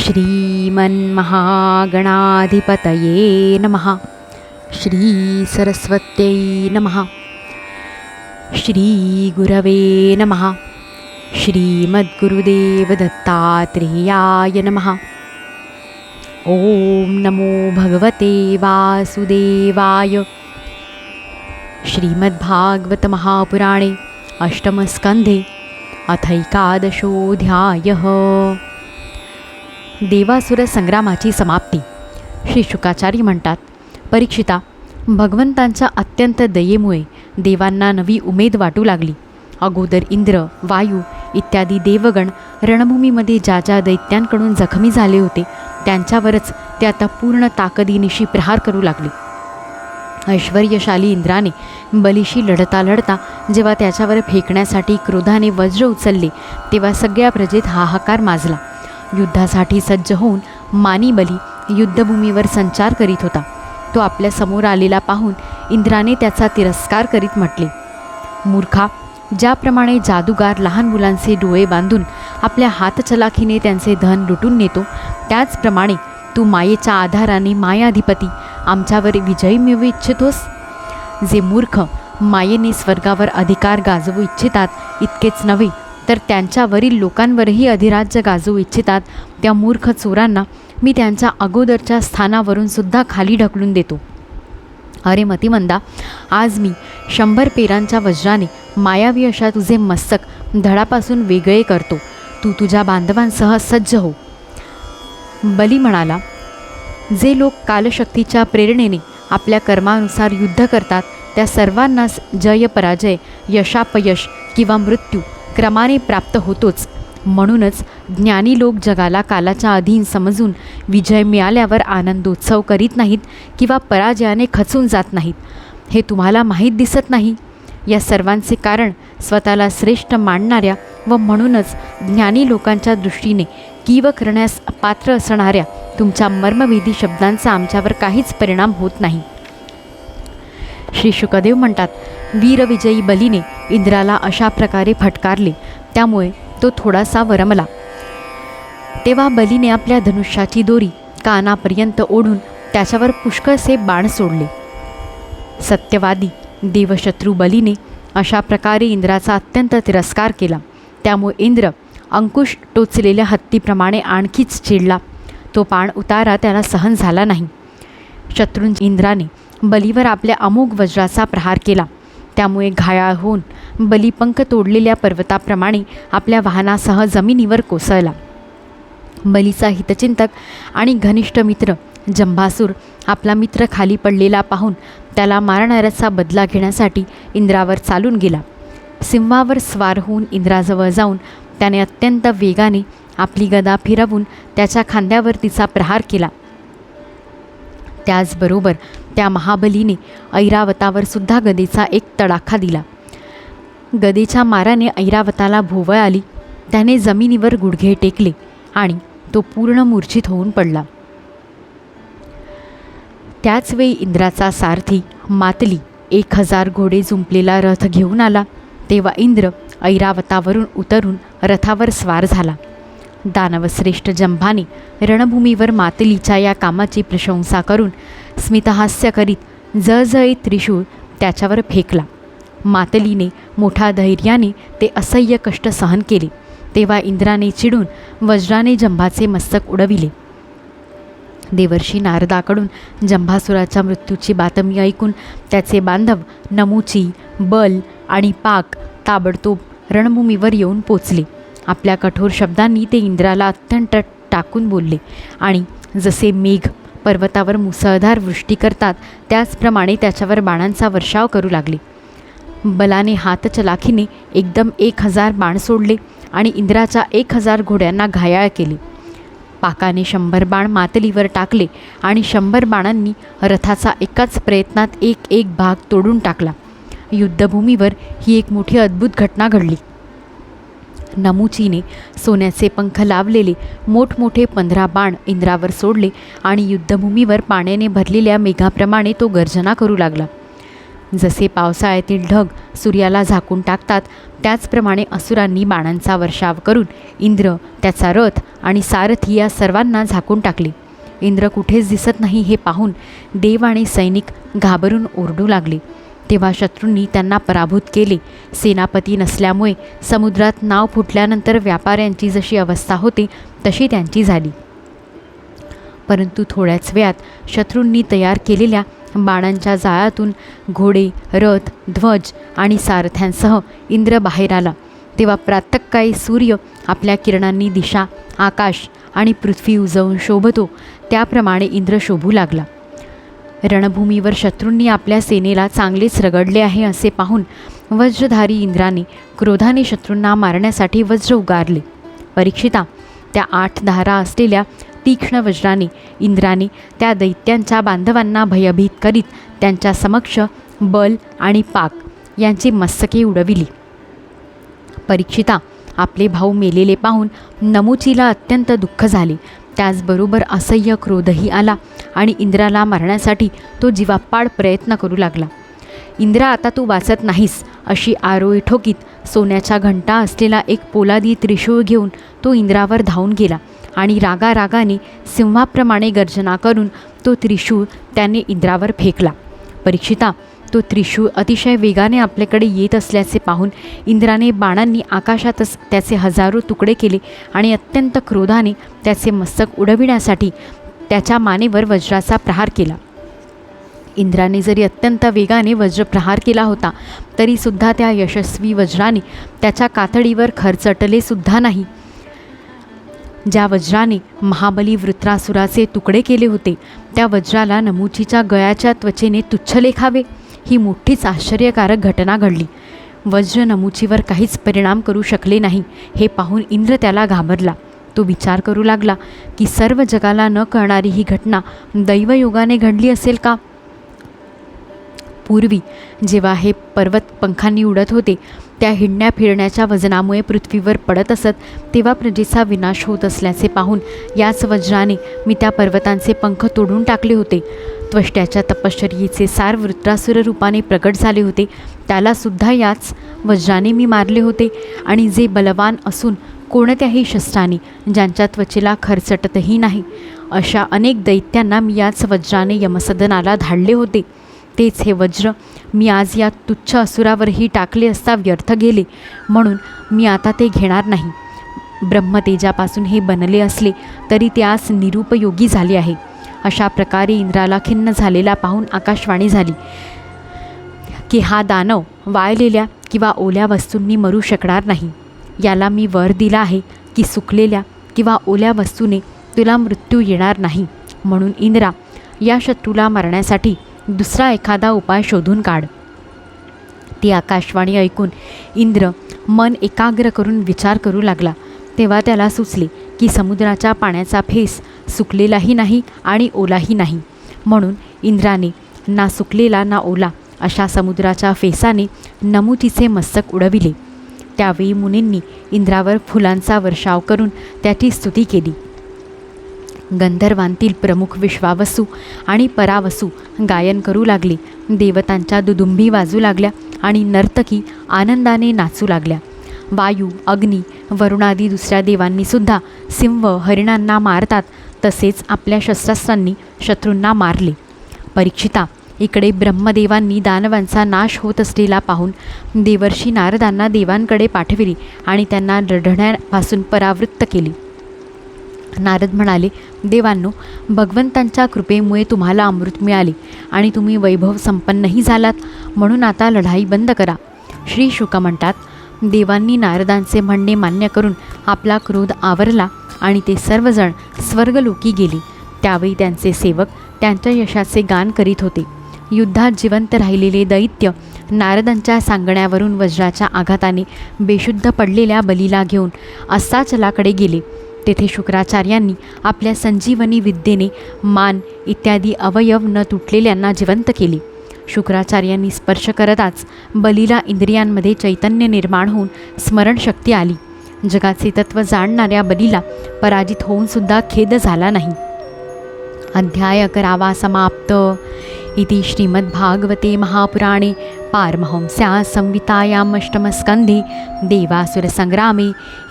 श्रीमन्महागणाधिपतये नमः। श्रीसरस्वत्यै नमः। श्रीगुरवे नमः। श्रीमद्गुरुदेवदत्तात्रेयाय नमः। ॐ नमो भगवते वासुदेवाय। श्रीमद्भागवतमहापुराणे अष्टमस्कन्धे अथैकादशोऽध्यायः देवासुर संग्रामाची समाप्ती. श्री शुकाचार्य म्हणतात परीक्षिता भगवंतांच्या अत्यंत दयेमुळे देवांना नवी उमेद वाटू लागली. अगोदर इंद्र वायू इत्यादी देवगण रणभूमीमध्ये ज्या ज्या दैत्यांकडून जखमी झाले होते त्यांच्यावरच ते आता पूर्ण ताकदीनिशी प्रहार करू लागले. ऐश्वर्यशाली इंद्राने बलीशी लढता लढता जेव्हा त्याच्यावर फेकण्यासाठी क्रोधाने वज्र उचलले तेव्हा सगळ्या प्रजेत हाहाकार माजला. युद्धासाठी सज्ज होऊन मानीबली युद्धभूमीवर संचार करीत होता. तो आपल्यासमोर आलेला पाहून इंद्राने त्याचा तिरस्कार करीत म्हटले मूर्खा ज्याप्रमाणे जादूगार लहान मुलांचे डोळे बांधून आपल्या हातचलाखीने त्यांचे धन लुटून नेतो त्याचप्रमाणे तू मायेच्या आधाराने मायाधिपती आमच्यावर विजयी मिळवू इच्छितोस? जे मूर्ख मायेने स्वर्गावर अधिकार गाजवू इच्छितात इतकेच नव्हे तर त्यांच्यावरील लोकांवरही अधिराज्य गाजवू इच्छितात. त्या मूर्ख चोरांना मी त्यांच्या अगोदरच्या स्थानावरून सुद्धा खाली ढकलून देतो. अरे मतिमंदा आज मी शंभर पेरांच्या वज्राने मायावी अशा तुझे मस्तक धडापासून वेगळे करतो. तू तुझ्या बांधवांसह सज्ज हो. बली म्हणाला जे लोक कालशक्तीच्या प्रेरणेने आपल्या कर्मानुसार युद्ध करतात त्या सर्वांनाच जय पराजय यशापयश किंवा मृत्यू क्रमाने प्राप्त होतोच. म्हणूनच ज्ञानी लोक जगाला कालाच्या अधीन समजून विजय मिळाल्यावर आनंदोत्सव करीत नाहीत किंवा पराजयाने खचून जात नाहीत. हे तुम्हाला माहीत दिसत नाही. या सर्वांचे कारण स्वतःला श्रेष्ठ मांडणाऱ्या व म्हणूनच ज्ञानी लोकांच्या दृष्टीने कीव करण्यास पात्र असणाऱ्या तुमच्या मर्मविधी शब्दांचा आमच्यावर काहीच परिणाम होत नाही. श्री शुकदेव म्हणतात वीरविजयी बलीने इंद्राला अशा प्रकारे फटकारले. त्यामुळे तो थोडासा वरमला. तेव्हा बलीने आपल्या धनुष्याची दोरी कानापर्यंत ओढून त्याच्यावर पुष्कळसे बाण सोडले. सत्यवादी देवशत्रू बलीने अशा प्रकारे इंद्राचा अत्यंत तिरस्कार केला. त्यामुळे इंद्र अंकुश टोचलेल्या हत्तीप्रमाणे आणखीच चिडला. तो पाण उतारा त्याला सहन झाला नाही. शत्रूंज इंद्राने बलीवर आपल्या अमोघ वज्राचा प्रहार केला. त्यामुळे घायाळ होऊन बलिपंख तोडलेल्या पर्वताप्रमाणे आपल्या वाहनासह जमिनीवर कोसळला. बलीचा हितचिंतक आणि घनिष्ठ मित्र जंभासूर आपला मित्र खाली पडलेला पाहून त्याला मारणाऱ्याचा बदला घेण्यासाठी इंद्रावर चालून गेला. सिंहावर स्वार होऊन इंद्राजवळ जाऊन त्याने अत्यंत वेगाने आपली गदा फिरवून त्याच्या खांद्यावर तिचा प्रहार केला. त्याचबरोबर त्या महाबलीने ऐरावतावर सुद्धा गदेचा एक तडाखा दिला. गदेच्या माराने ऐरावताला भोवळ आली. त्याने जमिनीवर गुडघे टेकले आणि तो पूर्ण मूर्छित होऊन पडला. त्याचवेळी इंद्राचा सारथी मातली एक हजार घोडे जुंपलेला रथ घेऊन आला. तेव्हा इंद्र ऐरावतावरून उतरून रथावर स्वार झाला. दानवश्रेष्ठ जंभाने रणभूमीवर मातलीच्या या कामाची प्रशंसा करून स्मितहास्य करीत जळजळीत त्रिशूळ त्याच्यावर फेकला. मातलीने मोठ्या धैर्याने ते असह्य कष्ट सहन केले. तेव्हा इंद्राने चिडून वज्राने जंभाचे मस्तक उडविले. देवर्षी नारदाकडून जंभासुराच्या मृत्यूची बातमी ऐकून त्याचे बांधव नमुची बल आणि पाक ताबडतोब रणभूमीवर येऊन पोचले. आपल्या कठोर शब्दांनी ते इंद्राला अत्यंत टाकून बोलले. आणि जसे मेघ पर्वतावर मुसळधार वृष्टी करतात त्याचप्रमाणे त्याच्यावर बाणांचा वर्षाव करू लागले. बलाने हातचलाखीने एकदम एक हजार बाण सोडले आणि इंद्राच्या एक हजार घोड्यांना घायाळ केले. पाकाने शंभर बाण मातलीवर टाकले आणि शंभर बाणांनी रथाचा एकाच प्रयत्नात एक एक भाग तोडून टाकला. युद्धभूमीवर ही एक मोठी अद्भुत घटना घडली. नमुचीने सोन्याचे पंख लावलेले मोठमोठे पंधरा बाण इंद्रावर सोडले आणि युद्धभूमीवर पाण्याने भरलेल्या मेघाप्रमाणे तो गर्जना करू लागला. जसे पावसाळ्यातील ढग सूर्याला झाकून टाकतात त्याचप्रमाणे असुरांनी बाणांचा वर्षाव करून इंद्र त्याचा रथ आणि सारथी या सर्वांना झाकून टाकले. इंद्र कुठेच दिसत नाही हे पाहून देव आणि सैनिक घाबरून ओरडू लागले. तेव्हा शत्रूंनी त्यांना पराभूत केले. सेनापती नसल्यामुळे समुद्रात नाव फुटल्यानंतर व्यापाऱ्यांची जशी अवस्था होते तशी त्यांची झाली. परंतु थोड्याच वेळात शत्रूंनी तयार केलेल्या बाणांच्या जाळातून घोडे रथ ध्वज आणि सारथ्यांसह इंद्र बाहेर आला. तेव्हा प्रातःकाळी सूर्य आपल्या किरणांनी दिशा आकाश आणि पृथ्वी उजवून शोभतो. त्याप्रमाणे इंद्र शोभू लागला. रणभूमीवर शत्रूंनी आपल्या सेनेला चांगलेच रगडले आहे असे पाहून वज्रधारी इंद्राने क्रोधाने शत्रूंना मारण्यासाठी वज्र उगारले. परीक्षिता त्या आठ धारा असलेल्या तीक्ष्ण वज्राने इंद्राने त्या दैत्यांच्या बांधवांना भयभीत करीत त्यांच्या समक्ष बल आणि पाक यांची मस्तके उडविली. परीक्षिता आपले भाऊ मेलेले पाहून नमुचीला अत्यंत दुःख झाले. त्याचबरोबर असह्य क्रोधही आला आणि इंद्राला मारण्यासाठी तो जीवापाड प्रयत्न करू लागला. इंद्रा आता तू वाचत नाहीस अशी आरोळी ठोकीत सोन्याच्या घंटा असलेला एक पोलादी त्रिशूळ घेऊन तो इंद्रावर धावून गेला आणि रागा रागाने सिंहाप्रमाणे गर्जना करून तो त्रिशूळ त्याने इंद्रावर फेकला. परीक्षिता तो त्रिशूळ अतिशय वेगाने आपल्याकडे येत असल्याचे पाहून इंद्राने बाणांनी आकाशातच त्याचे हजारो तुकडे केले आणि अत्यंत क्रोधाने त्याचे मस्तक उडविण्यासाठी त्याच्या मानेवर वज्राचा प्रहार केला. इंद्राने जरी अत्यंत वेगाने वज्रप्रहार केला होता तरीसुद्धा त्या यशस्वी वज्राने त्याच्या कातडीवर खरचटले सुद्धा नाही. ज्या वज्राने महाबली वृत्रासुराचे तुकडे केले होते त्या वज्राला नमुचीच्या गळ्याच्या त्वचेने तुच्छ लेखावे. ही मोठीच आश्चर्यकारक घटना घडली. वज्र नमुचीवर काहीच परिणाम करू शकले नाही. हे पाहून इंद्र त्याला घाबरला. तो विचार करू लागला की सर्व जगाला न कळणारी ही घटना दैवयोगाने घडली असेल का? पूर्वी जेव्हा हे पर्वत पंखांनी उडत होते त्या हिंडण्या फिरण्याच्या वजनामुळे पृथ्वीवर पडत असत तेव्हा प्रजेचा विनाश होत असल्याचे पाहून याच वज्राने मी त्या पर्वतांचे पंख तोडून टाकले होते. त्वष्ट्याच्या तपश्चर्येचे सार वृत्रासुर रूपाने प्रकट झाले होते. त्यालासुद्धा याच वज्राने मी मारले होते. आणि जे बलवान असून कोणत्याही शस्त्राने ज्यांच्या त्वचेला खरचटतही नाही अशा अनेक दैत्यांना मी याच वज्राने यमसदनाला धाडले होते. तेच हे वज्र मी आज या तुच्छ असुरावरही टाकले असता व्यर्थ गेले. म्हणून मी आता ते घेणार नाही. ब्रह्मतेजापासून हे बनले असले तरी ते आज निरुपयोगी झाले आहे. अशा प्रकारे इंद्राला खिन्न झालेला पाहून आकाशवाणी झाली. की हा दानव वाळलेल्या किंवा ओल्या वस्तूंनी मरू शकणार नाही. याला मी वर दिला आहे की सुकलेल्या किंवा ओल्या वस्तूने तुला मृत्यू येणार नाही. म्हणून इंद्रा या शत्रूला मारण्यासाठी दुसरा एखादा उपाय शोधून काढ. ती आकाशवाणी ऐकून इंद्र मन एकाग्र करून विचार करू लागला. तेव्हा त्याला सुचले की समुद्राच्या पाण्याचा फेस सुकलेलाही नाही आणि ओलाही नाही. म्हणून इंद्राने ना सुकलेला ना ओला अशा समुद्राच्या फेसाने नमुतीचे मस्तक उडविले. त्यावेळी मुनींनी इंद्रावर फुलांचा वर्षाव करून त्याची स्तुती केली. गंधर्वांतील प्रमुख विश्वावसू आणि परावसू गायन करू लागले. देवतांच्या दुदुंबी वाजू लागल्या आणि नर्तकी आनंदाने नाचू लागल्या. वायू अग्नी वरुणादी दुसऱ्या देवांनीसुद्धा सिंह हरिणांना मारतात तसेच आपल्या शस्त्रास्त्रांनी शत्रूंना मारले. परीक्षिता इकडे ब्रह्मदेवांनी दानवांचा नाश होत असलेला पाहून देवर्षी नारदांना देवांकडे पाठविली आणि त्यांना रढण्यापासून परावृत्त केली. नारद म्हणाले देवांनो भगवंतांच्या कृपेमुळे तुम्हाला अमृत मिळाले आणि तुम्ही वैभव संपन्नही झालात म्हणून आता लढाई बंद करा. श्री शुक म्हणतात देवांनी नारदांचे म्हणणे मान्य करून आपला क्रोध आवरला आणि ते सर्वजण स्वर्गलोकी गेले. त्यावेळी त्यांचे सेवक त्यांच्या यशाचे गान करीत होते. युद्धात जिवंत राहिलेले दैत्य नारदांच्या सांगण्यावरून वज्राच्या आघाताने बेशुद्ध पडलेल्या बलीला घेऊन अस्ताचलाकडे गेले. तेथे शुक्राचार्यांनी आपल्या संजीवनी विद्येने मान इत्यादी अवयव न तुटलेल्यांना जिवंत केले. शुक्राचार्यांनी स्पर्श करताच बलीला इंद्रियांमध्ये चैतन्य निर्माण होऊन स्मरणशक्ती आली. जगाचे तत्त्व जाणणाऱ्या बलीला पराजित होऊनसुद्धा खेद झाला नाही. अध्याय करावा समाप्त. इति श्रीमद्भागवते महापुराणे पारमहंस्या संहितायामष्टमस्कन्धे देवासुरसङ्ग्रामे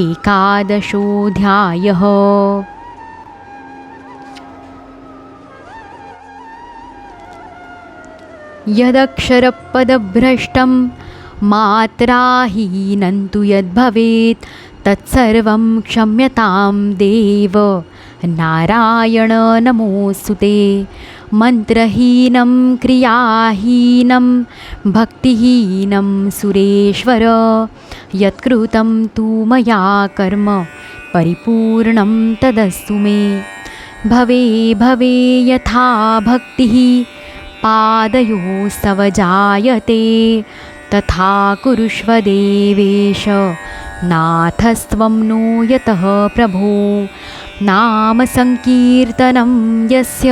एकादशोऽध्यायः। यदक्षरपदभ्रष्टं मात्राहीनं तु यद्भवेत् तत्सर्वं क्षम्यतां देव। नारायण नमोऽस्तु ते मन्त्रहीनं क्रियाहीनं भक्तिहीनं सुरेश्वर। यत्कृतं तु मया कर्म परिपूर्णं तदस्तु मे। भवे भवे यथा भक्तिः पादयोस्तव जायते। तथा कुरुष्व देवेश नाथस्त्वं नो यतः प्रभो। नामसङ्कीर्तनं यस्य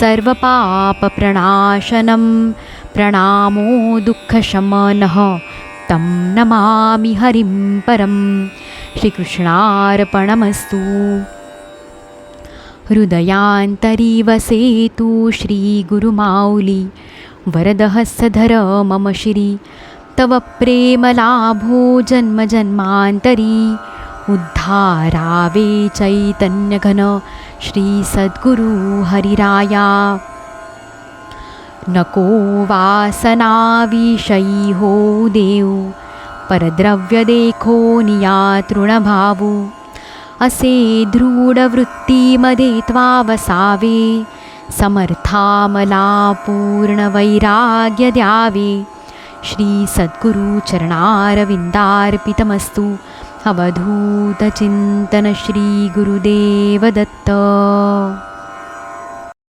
सर्वपापप्रणाशनं प्रणामो दुःखशमनः तं नमामि हरिं परं। श्रीकृष्णार्पणमस्तु। हृदयान्तरी वसेतु श्रीगुरुमाौली वरदहस्तधर मम शिरि। तव प्रेमलाभो जन्मजन्मान्तरी उद्धारावे चैतन्यघन श्रीसद्गुरु हरिराया। न को वासनाविषैहो देवो परद्रव्यदेखो नियातृणभावो असे दृढवृत्तिमदे त्वा वसावे समर्थामलापूर्णवैराग्यद्यावे श्रीसद्गुरुचरणारविन्दार्पितमस्तु अवधूतचिन्तन श्रीगुरुदेवदत्त